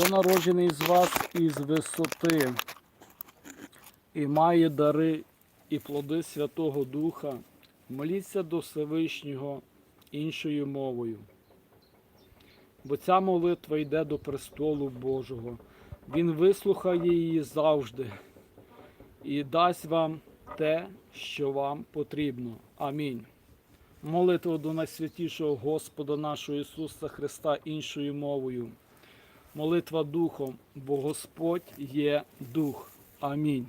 Хто народжений з вас із висоти і має дари і плоди Святого Духа, моліться до Всевишнього іншою мовою. Бо ця молитва йде до престолу Божого. Він вислухає її завжди і дасть вам те, що вам потрібно. Амінь. Молитва до найсвятішого Господа нашого Ісуса Христа іншою мовою. Молитва Духом, бо Господь є Дух. Амінь.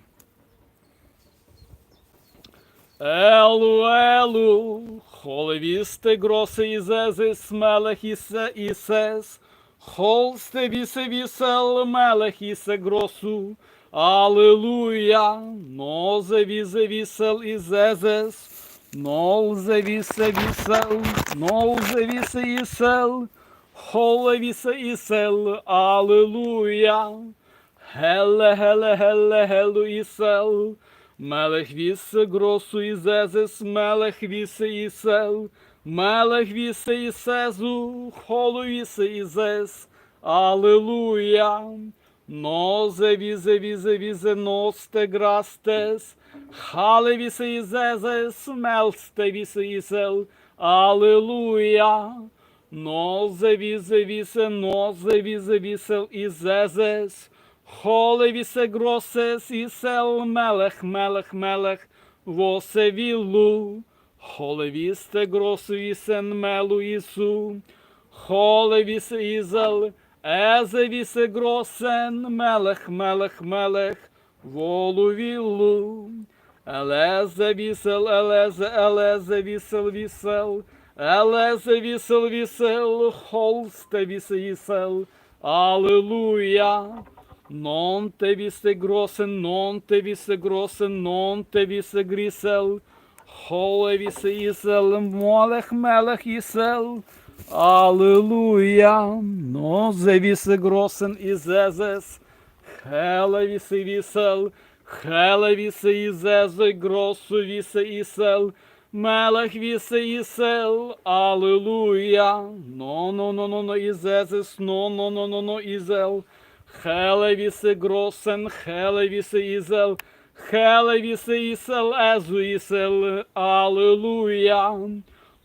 Елу, елу, холевісте гроси ізези, смелех ісе ісес, холсте вісе вісел, мелех ісе гросу, Аллилуйя, нозе візе вісел ізезес, нолзе вісе вісел, нолзе вісе ісел, холе вісе ісел, Аллилуйя, геле, геле, геле, гелу ісел, Мелех вісе гросу ізезес, мелех вісе ісел, мелех вісе ісезу, холу вісе ізес, Аллилуйя. Нозе візе візе візе носте грастес, хале вісе ізезес, мелсте вісе ісел, Аллилуйя. Нозе візе вісе, нозе візе вісел ізезес, холе вісе гросес ісел, мелех, мелех, мелех, восе вілу, холе вісте гросу ісен мелу ісу, холе вісе ізел, езе вісе гросен, мелех, волу вілу, елезе вісел, елезе, елезе вісел, вісел, елезе вісел, вісел, холсте вісе ісел, Аллилуйя. Non te visse grossen, non te visse grossen, non te visse grisel. Холе вісе ісел, молех мелех ісел. Аллилуйя. Нозе вісе гросен ізезес. Хеле вісе вісел. Хеле вісе ізезе, гросу вісе ісел. Мелех вісе ісел. Аллилуйя. Но, но, но, но, но, ізезес, но, но, но, но, но, ізел. Хелевісе гросен, хелевісе ізел, хелевісе ісел, езу ісел, аллилуйя.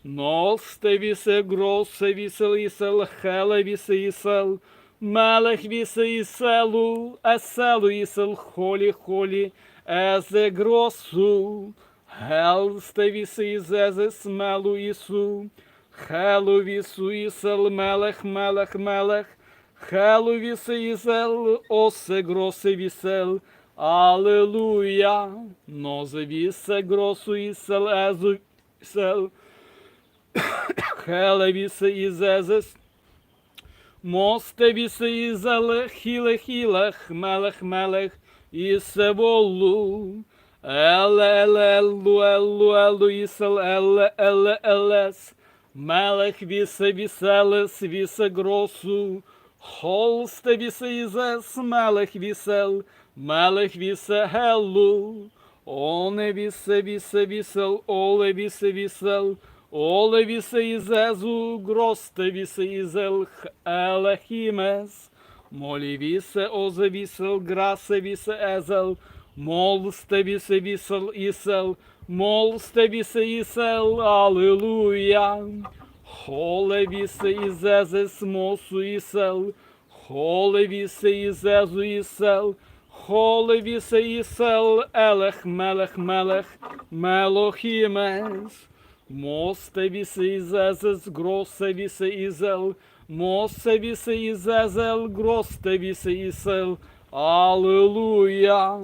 Носте вісе гросе вісел ісел, хелевісе ісел, мелех вісе іселу, еселу ісел, холі, холі, езе гросу, гелсте вісе ізезе, смелу ісу, хелу вісу ісел, мелех, мелех, мелех, Хелу вісе ісел, осе гросе вісел, Аллилуйя, нозе вісе гросу ісел, езу вісел, Хеле вісе ізезес, мосте вісе ізеле, хіле хіле, хмелех мелех, ісе волу, еле еле елу елу елу ісел, еле еле елес, мелех вісе віселес, вісе гросу, Холсте вісе ізес, мелех вісел, мелех вісе гелу, оне вісе вісе вісел, оле вісе вісел, оле вісе ізезу, гросте вісе ізел, елехімес, молі вісе озе вісел, грасе вісе езел, молсте вісе вісел ісел, молсте вісе ісел, аллилуйя. Холе вісе ізезе смосу ісел, холе вісе ізезу ісел, холе вісе ісел, елех мелех мелех, мелохімес. Мосте вісе ізезес, гросе вісе ізел, мосе вісе ізезел, гросте вісе ісел, Аллилуйя.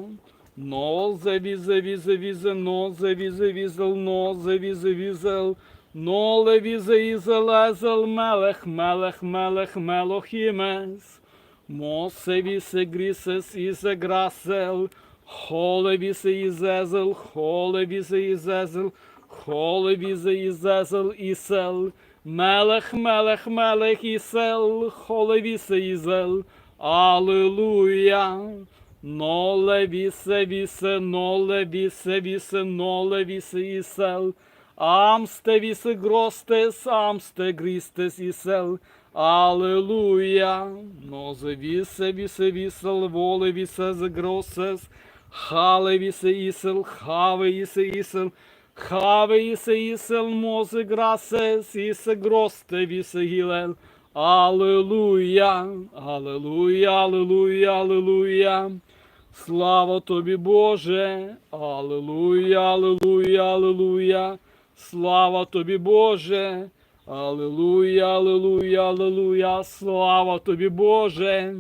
Нозе візе візе візе, нозе візе візел, нозе візе візел, Ноле візе ізелезел мелех, мелех, мелех, мелохімес. Мосе вісе грісес ізе грасел, холе вісе ізезел, холе візе ізезел, холе візе ізезел ісел. Мелех, мелех, мелех ісел, холе вісе ізел, Аллилуйя. Ноле вісе вісе, ноле вісе вісе, ноле вісе ісел. Амсте вісе гростес, амсте грістес ісел, Аллилуйя. Нозе вісе, вісе, вісел, воле вісе, згросес. Хале вісе ісел, хаве ісе ісел. Хаве ісе ісел, мозе грасес, ісе гросте вісе гілел. Аллилуйя, аллилуйя, аллилуйя, аллилуйя. Слава тобі, Боже, Аллилуйя, Аллилуйя, Аллилуйя. Слава тобі, Боже. Аллилуйя, Аллилуйя, Аллилуйя. Слава тобі, Боже.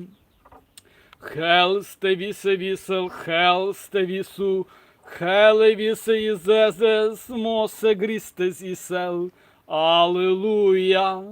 Хелсте вісе вісел, хелсте вісу, хеле вісе ізезес, мосе грістес ісел. Аллилуйя.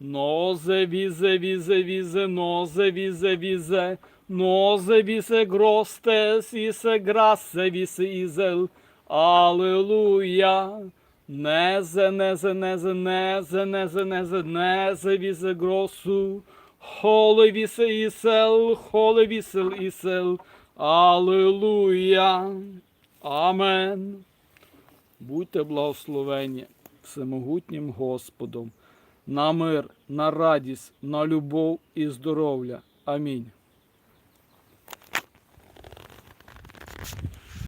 Нозе візе, візе, візе, нозе візе, візе, нозе візе гростес, ісе грасе вісе ізел. Аллилуйя. Незе, незе, незе, незе, незе, незе, незе візе гросу. Холе вісе ісел, холе вісел ісел. Аллилуйя. Амен. Будьте благословені всемогутнім Господом на мир, на радість, на любов і здоров'я. Амінь.